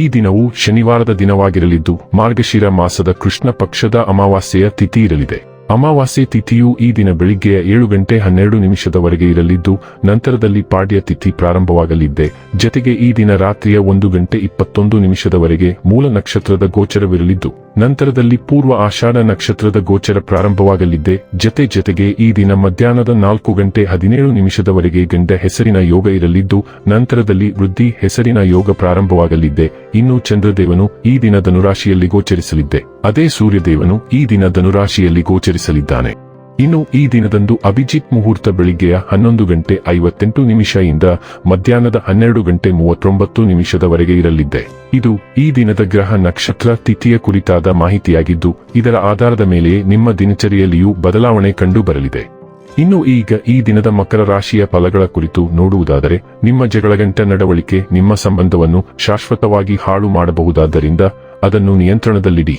ಈ ದಿನವು ಶನಿವಾರದ ದಿನವಾಗಿರಲಿದ್ದು ಮಾರ್ಗಶಿರ ಮಾಸದ ಕೃಷ್ಣ ಪಕ್ಷದ ಅಮಾವಾಸ್ಯೆಯ ತಿಥಿ ಇರಲಿದೆ. ಅಮಾವಾಸ್ಯೆ ತಿಥಿಯು ಈ ದಿನ ಬೆಳಿಗ್ಗೆಯ ಏಳು ಗಂಟೆ ಹನ್ನೆರಡು ನಿಮಿಷದವರೆಗೆ ಇರಲಿದ್ದು, ನಂತರದಲ್ಲಿ ಪಾಡ್ಯ ತಿಥಿ ಪ್ರಾರಂಭವಾಗಲಿದ್ದೆ. ಜತೆಗೆ ಈ ದಿನ ರಾತ್ರಿಯ ಒಂದು ಗಂಟೆ ಇಪ್ಪತ್ತೊಂದು ನಿಮಿಷದವರೆಗೆ ಮೂಲ ನಕ್ಷತ್ರದ ಗೋಚರವಿರಲಿದ್ದು, ನಂತರದಲ್ಲಿ ಪೂರ್ವ ಆಷಾಢ ನಕ್ಷತ್ರದ ಗೋಚರ ಪ್ರಾರಂಭವಾಗಲಿದ್ದೆ. ಜತೆ ಜತೆಗೆ ಈ ದಿನ ಮಧ್ಯಾಹ್ನದ ನಾಲ್ಕು ಗಂಟೆ ಹದಿನೇಳು ನಿಮಿಷದವರೆಗೆ ಗಂಡ ಹೆಸರಿನ ಯೋಗ ಇರಲಿದ್ದು, ನಂತರದಲ್ಲಿ ವೃದ್ಧಿ ಹೆಸರಿನ ಯೋಗ ಪ್ರಾರಂಭವಾಗಲಿದ್ದೆ. ಇನ್ನು ಚಂದ್ರದೇವನು ಈ ದಿನ ಧನುರಾಶಿಯಲ್ಲಿ ಗೋಚರಿಸಲಿದ್ದೆ. ಅದೇ ಸೂರ್ಯದೇವನು ಈ ದಿನ ಧನುರಾಶಿಯಲ್ಲಿ ಗೋಚರಿಸಲಿದ್ದಾನೆ ಇನ್ನು ಈ ದಿನದಂದು ಅಭಿಜಿತ್ ಮುಹೂರ್ತ ಬೆಳಿಗ್ಗೆಯ ಹನ್ನೊಂದು ಗಂಟೆ ಐವತ್ತೆಂಟು ನಿಮಿಷದಿಂದ ಮಧ್ಯಾಹ್ನದ ಹನ್ನೆರಡು ಗಂಟೆ ಮೂವತ್ತೊಂಬತ್ತು ನಿಮಿಷದವರೆಗೆ ಇರಲಿದೆ ಇದು ಈ ದಿನದ ಗ್ರಹ ನಕ್ಷತ್ರ ತಿಥಿಯ ಕುರಿತಾದ ಮಾಹಿತಿಯಾಗಿದ್ದು, ಇದರ ಆಧಾರದ ಮೇಲೆ ನಿಮ್ಮ ದಿನಚರಿಯಲ್ಲಿಯೂ ಬದಲಾವಣೆ ಕಂಡು ಬರಲಿದೆ ಇನ್ನು ಈಗ ಈ ದಿನದ ಮಕರ ರಾಶಿಯ ಫಲಗಳ ಕುರಿತು ನೋಡುವುದಾದರೆ, ನಿಮ್ಮ ಜಗಳಗಂಟ ನಡವಳಿಕೆ ನಿಮ್ಮ ಸಂಬಂಧವನ್ನು ಶಾಶ್ವತವಾಗಿ ಹಾಳು ಮಾಡಬಹುದಾದ್ದರಿಂದ ಅದನ್ನು ನಿಯಂತ್ರಣದಲ್ಲಿಡಿ.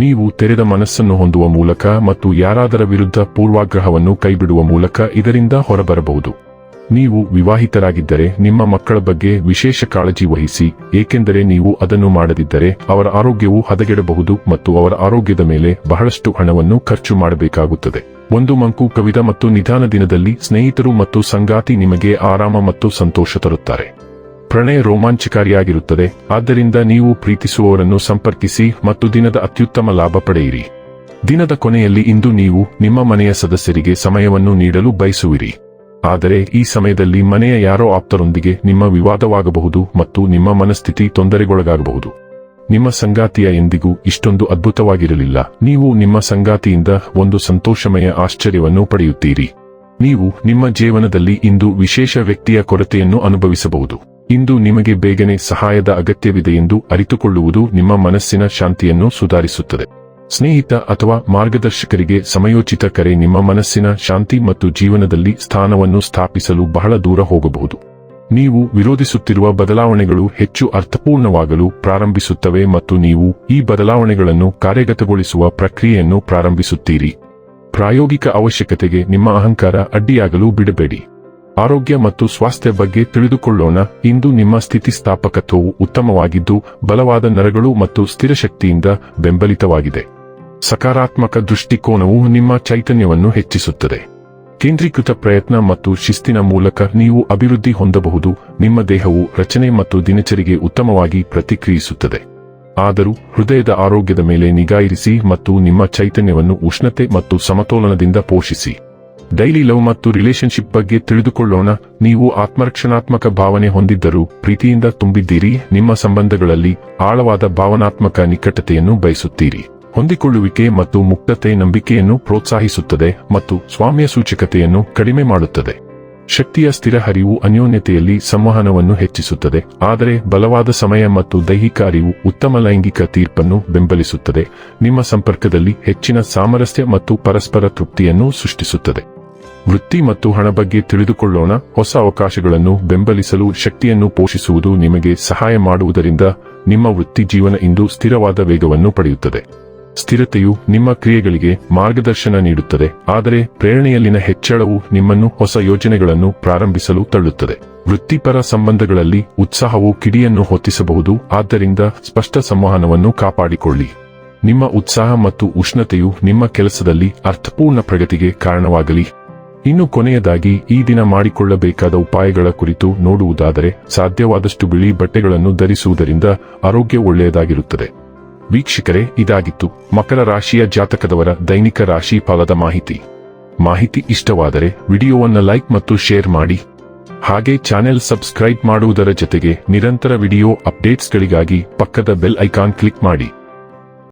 ನೀವು ತೆರೆದ ಮನಸ್ಸನ್ನು ಹೊಂದುವ ಮೂಲಕ ಮತ್ತು ಯಾರಾದರ ವಿರುದ್ಧ ಪೂರ್ವಾಗ್ರಹವನ್ನು ಕೈಬಿಡುವ ಮೂಲಕ ಇದರಿಂದ ಹೊರಬರಬಹುದು. ನೀವು ವಿವಾಹಿತರಾಗಿದ್ದರೆ ನಿಮ್ಮ ಮಕ್ಕಳ ಬಗ್ಗೆ ವಿಶೇಷ ಕಾಳಜಿ ವಹಿಸಿ, ಏಕೆಂದರೆ ನೀವು ಅದನ್ನು ಮಾಡದಿದ್ದರೆ ಅವರ ಆರೋಗ್ಯವು ಹದಗೆಡಬಹುದು ಮತ್ತು ಅವರ ಆರೋಗ್ಯದ ಮೇಲೆ ಬಹಳಷ್ಟು ಹಣವನ್ನು ಖರ್ಚು ಮಾಡಬೇಕಾಗುತ್ತದೆ. ಒಂದು ಮಂಕು ಕವಿದ ಮತ್ತು ನಿಧಾನ ದಿನದಲ್ಲಿ ಸ್ನೇಹಿತರು ಮತ್ತು ಸಂಗಾತಿ ನಿಮಗೆ ಆರಾಮ ಮತ್ತು ಸಂತೋಷ ತರುತ್ತಾರೆ. ಪ್ರಣಯ ರೋಮಾಂಚಕಾರಿಯಾಗಿರುತ್ತದೆ. ಆದ್ದರಿಂದ ನೀವು ಪ್ರೀತಿಸುವವರನ್ನು ಸಂಪರ್ಕಿಸಿ ಮತ್ತು ದಿನದ ಅತ್ಯುತ್ತಮ ಲಾಭ ಪಡೆಯಿರಿ. ದಿನದ ಕೊನೆಯಲ್ಲಿ ಇಂದು ನೀವು ನಿಮ್ಮ ಮನೆಯ ಸದಸ್ಯರಿಗೆ ಸಮಯವನ್ನು ನೀಡಲು ಬಯಸುವಿರಿ. ಆದರೆ ಈ ಸಮಯದಲ್ಲಿ ಮನೆಯ ಯಾರೋ ಆಪ್ತರೊಂದಿಗೆ ನಿಮ್ಮ ವಿವಾದವಾಗಬಹುದು ಮತ್ತು ನಿಮ್ಮ ಮನಸ್ಥಿತಿ ತೊಂದರೆಗೊಳಗಾಗಬಹುದು. ನಿಮ್ಮ ಸಂಗಾತಿಯ ಎಂದಿಗೂ ಇಷ್ಟೊಂದು ಅದ್ಭುತವಾಗಿರಲಿಲ್ಲ. ನೀವು ನಿಮ್ಮ ಸಂಗಾತಿಯಿಂದ ಒಂದು ಸಂತೋಷಮಯ ಆಶ್ಚರ್ಯವನ್ನು ಪಡೆಯುತ್ತೀರಿ. ನೀವು ನಿಮ್ಮ ಜೀವನದಲ್ಲಿ ಇಂದು ವಿಶೇಷ ವ್ಯಕ್ತಿಯ ಕೊರತೆಯನ್ನು ಅನುಭವಿಸಬಹುದು. ಇಂದು ನಿಮಗೆ ಬೇಗನೆ ಸಹಾಯದ ಅಗತ್ಯವಿದೆ ಎಂದು ಅರಿತುಕೊಳ್ಳುವುದು ನಿಮ್ಮ ಮನಸ್ಸಿನ ಶಾಂತಿಯನ್ನು ಸುಧಾರಿಸುತ್ತದೆ. ಸ್ನೇಹಿತ ಅಥವಾ ಮಾರ್ಗದರ್ಶಕರಿಗೆ ಸಮಯೋಚಿತ ಕರೆ ನಿಮ್ಮ ಮನಸ್ಸಿನ ಶಾಂತಿ ಮತ್ತು ಜೀವನದಲ್ಲಿ ಸ್ಥಾನವನ್ನು ಸ್ಥಾಪಿಸಲು ಬಹಳ ದೂರ ಹೋಗಬಹುದು. ನೀವು ವಿರೋಧಿಸುತ್ತಿರುವ ಬದಲಾವಣೆಗಳು ಹೆಚ್ಚು ಅರ್ಥಪೂರ್ಣವಾಗಲು ಪ್ರಾರಂಭಿಸುತ್ತವೆ ಮತ್ತು ನೀವು ಈ ಬದಲಾವಣೆಗಳನ್ನು ಕಾರ್ಯಗತಗೊಳಿಸುವ ಪ್ರಕ್ರಿಯೆಯನ್ನು ಪ್ರಾರಂಭಿಸುತ್ತೀರಿ. ಪ್ರಾಯೋಗಿಕ ಅವಶ್ಯಕತೆಗೆ ನಿಮ್ಮ ಅಹಂಕಾರ ಅಡ್ಡಿಯಾಗಲು ಬಿಡಬೇಡಿ. ಆರೋಗ್ಯ ಮತ್ತು ಸ್ವಾಸ್ಥ್ಯ ಬಗ್ಗೆ ತಿಳಿದುಕೊಳ್ಳೋಣ. ಇಂದು ನಿಮ್ಮ ಸ್ಥಿತಿಸ್ಥಾಪಕತ್ವವು ಉತ್ತಮವಾಗಿದ್ದು, ಬಲವಾದ ನರಗಳು ಮತ್ತು ಸ್ಥಿರ ಶಕ್ತಿಯಿಂದ ಬೆಂಬಲಿತವಾಗಿದೆ. ಸಕಾರಾತ್ಮಕ ದೃಷ್ಟಿಕೋನವು ನಿಮ್ಮ ಚೈತನ್ಯವನ್ನು ಹೆಚ್ಚಿಸುತ್ತದೆ. ಕೇಂದ್ರೀಕೃತ ಪ್ರಯತ್ನ ಮತ್ತು ಶಿಸ್ತಿನ ಮೂಲಕ ನೀವು ಅಭಿವೃದ್ಧಿ ಹೊಂದಬಹುದು. ನಿಮ್ಮ ದೇಹವು ರಚನೆ ಮತ್ತು ದಿನಚರಿಗೆ ಉತ್ತಮವಾಗಿ ಪ್ರತಿಕ್ರಿಯಿಸುತ್ತದೆ. ಆದರೂ, ಹೃದಯದ ಆರೋಗ್ಯದ ಮೇಲೆ ನಿಗಾ ಇರಿಸಿ ಮತ್ತು ನಿಮ್ಮ ಚೈತನ್ಯವನ್ನು ಉಷ್ಣತೆ ಮತ್ತು ಸಮತೋಲನದಿಂದ ಪೋಷಿಸಿ. ಡೈಲಿ ಲವ್ ಮತ್ತು ರಿಲೇಶನ್ಶಿಪ್ ಬಗ್ಗೆ ತಿಳಿದುಕೊಳ್ಳೋಣ. ನೀವು ಆತ್ಮರಕ್ಷಣಾತ್ಮಕ ಭಾವನೆ ಹೊಂದಿದ್ದರೂ, ಪ್ರೀತಿಯಿಂದ ತುಂಬಿದ್ದೀರಿ. ನಿಮ್ಮ ಸಂಬಂಧಗಳಲ್ಲಿ ಆಳವಾದ ಭಾವನಾತ್ಮಕ ನಿಕಟತೆಯನ್ನು ಬಯಸುತ್ತೀರಿ. ಹೊಂದಿಕೊಳ್ಳುವಿಕೆ ಮತ್ತು ಮುಕ್ತತೆ ನಂಬಿಕೆಯನ್ನು ಪ್ರೋತ್ಸಾಹಿಸುತ್ತದೆ ಮತ್ತು ಸ್ವಾಮ್ಯ ಸೂಚಕತೆಯನ್ನು ಕಡಿಮೆ ಮಾಡುತ್ತದೆ. ಶಕ್ತಿಯ ಸ್ಥಿರ ಹರಿವು ಅನ್ಯೋನ್ಯತೆಯಲ್ಲಿ ಸಂವಹನವನ್ನು ಹೆಚ್ಚಿಸುತ್ತದೆ. ಆದರೆ ಬಲವಾದ ಸಮಯ ಮತ್ತು ದೈಹಿಕ ಅರಿವು ಉತ್ತಮ ಲೈಂಗಿಕ ತೀರ್ಪನ್ನು ಬೆಂಬಲಿಸುತ್ತದೆ. ನಿಮ್ಮ ಸಂಪರ್ಕದಲ್ಲಿ ಹೆಚ್ಚಿನ ಸಾಮರಸ್ಯ ಮತ್ತು ಪರಸ್ಪರ ತೃಪ್ತಿಯನ್ನು ಸೃಷ್ಟಿಸುತ್ತದೆ. ವೃತ್ತಿ ಮತ್ತು ಹಣ ಬಗ್ಗೆ ತಿಳಿದುಕೊಳ್ಳೋಣ. ಹೊಸ ಅವಕಾಶಗಳನ್ನು ಬೆಂಬಲಿಸಲು ಶಕ್ತಿಯನ್ನು ಪೋಷಿಸುವುದು ನಿಮಗೆ ಸಹಾಯ ಮಾಡುವುದರಿಂದ ನಿಮ್ಮ ವೃತ್ತಿ ಜೀವನ ಇಂದು ಸ್ಥಿರವಾದ ವೇಗವನ್ನು ಪಡೆಯುತ್ತದೆ. ಸ್ಥಿರತೆಯು ನಿಮ್ಮ ಕ್ರಿಯೆಗಳಿಗೆ ಮಾರ್ಗದರ್ಶನ ನೀಡುತ್ತದೆ. ಆದರೆ ಪ್ರೇರಣೆಯಲ್ಲಿನ ಹೆಚ್ಚಳವು ನಿಮ್ಮನ್ನು ಹೊಸ ಯೋಜನೆಗಳನ್ನು ಪ್ರಾರಂಭಿಸಲು ತಳ್ಳುತ್ತದೆ. ವೃತ್ತಿಪರ ಸಂಬಂಧಗಳಲ್ಲಿ ಉತ್ಸಾಹವು ಕಿಡಿಯನ್ನು ಹೊತ್ತಿಸಬಹುದು. ಆದ್ದರಿಂದ ಸ್ಪಷ್ಟ ಸಂವಹನವನ್ನು ಕಾಪಾಡಿಕೊಳ್ಳಿ. ನಿಮ್ಮ ಉತ್ಸಾಹ ಮತ್ತು ಉಷ್ಣತೆಯು ನಿಮ್ಮ ಕೆಲಸದಲ್ಲಿ ಅರ್ಥಪೂರ್ಣ ಪ್ರಗತಿಗೆ ಕಾರಣವಾಗಲಿ. ಇನ್ನು ಕೊನೆಯದಾಗಿ ಈ ದಿನ ಮಾಡಿಕೊಳ್ಳಬೇಕಾದ ಉಪಾಯಗಳ ಕುರಿತು ನೋಡುವುದಾದರೆ ಸಾಧ್ಯವಾದಷ್ಟು ಬಿಳಿ ಬಟ್ಟೆಗಳನ್ನು ಧರಿಸುವುದರಿಂದ ಆರೋಗ್ಯ ಒಳ್ಳೆಯದಾಗಿರುತ್ತದೆ. ವೀಕ್ಷಕರೇ, ಇದಾಗಿತ್ತು ಮಕರ ರಾಶಿಯ ಜಾತಕದವರ ದೈನಿಕ ರಾಶಿ ಫಲದ ಮಾಹಿತಿ. ಮಾಹಿತಿ ಇಷ್ಟವಾದರೆ ವಿಡಿಯೋವನ್ನು ಲೈಕ್ ಮತ್ತು ಶೇರ್ ಮಾಡಿ. ಹಾಗೆ ಚಾನೆಲ್ ಸಬ್ಸ್ಕ್ರೈಬ್ ಮಾಡುವುದರ ಜೊತೆಗೆ ನಿರಂತರ ವಿಡಿಯೋ ಅಪ್ಡೇಟ್ಸ್ಗಳಿಗಾಗಿ ಪಕ್ಕದ ಬೆಲ್ ಐಕಾನ್ ಕ್ಲಿಕ್ ಮಾಡಿ.